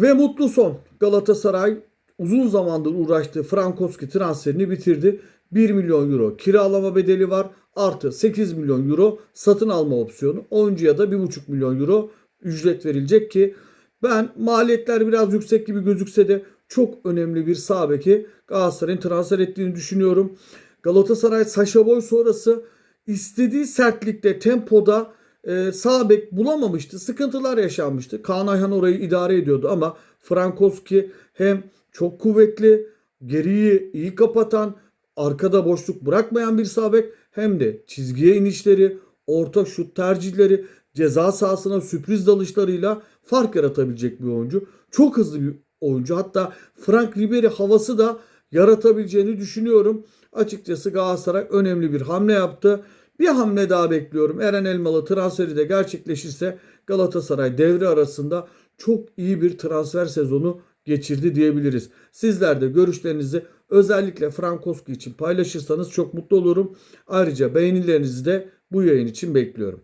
Ve mutlu son. Galatasaray uzun zamandır uğraştığı Frankowski transferini bitirdi. 1 milyon euro kiralama bedeli var. Artı 8 milyon euro satın alma opsiyonu. Oyuncuya da 1,5 milyon euro ücret verilecek ki ben maliyetler biraz yüksek gibi gözükse de çok önemli bir sağ beki Galatasaray'ın transfer ettiğini düşünüyorum. Galatasaray Saşa Boy sonrası istediği sertlikte, tempoda e, sağ bek bulamamıştı. Sıkıntılar yaşanmıştı. Kaan Ayhan orayı idare ediyordu ama Frankowski hem çok kuvvetli, geriyi iyi kapatan, arkada boşluk bırakmayan bir sağ bek hem de çizgiye inişleri, orta şut tercihleri, ceza sahasına sürpriz dalışlarıyla fark yaratabilecek bir oyuncu. Çok hızlı bir oyuncu. Hatta Frank Ribery havası da yaratabileceğini düşünüyorum. Açıkçası Galatasaray önemli bir hamle yaptı. Bir hamle daha bekliyorum. Eren Elmalı transferi de gerçekleşirse Galatasaray devre arasında çok iyi bir transfer sezonu geçirdi diyebiliriz. Sizler de görüşlerinizi özellikle Frankowski için paylaşırsanız çok mutlu olurum. Ayrıca beğenilerinizi de bu yayın için bekliyorum.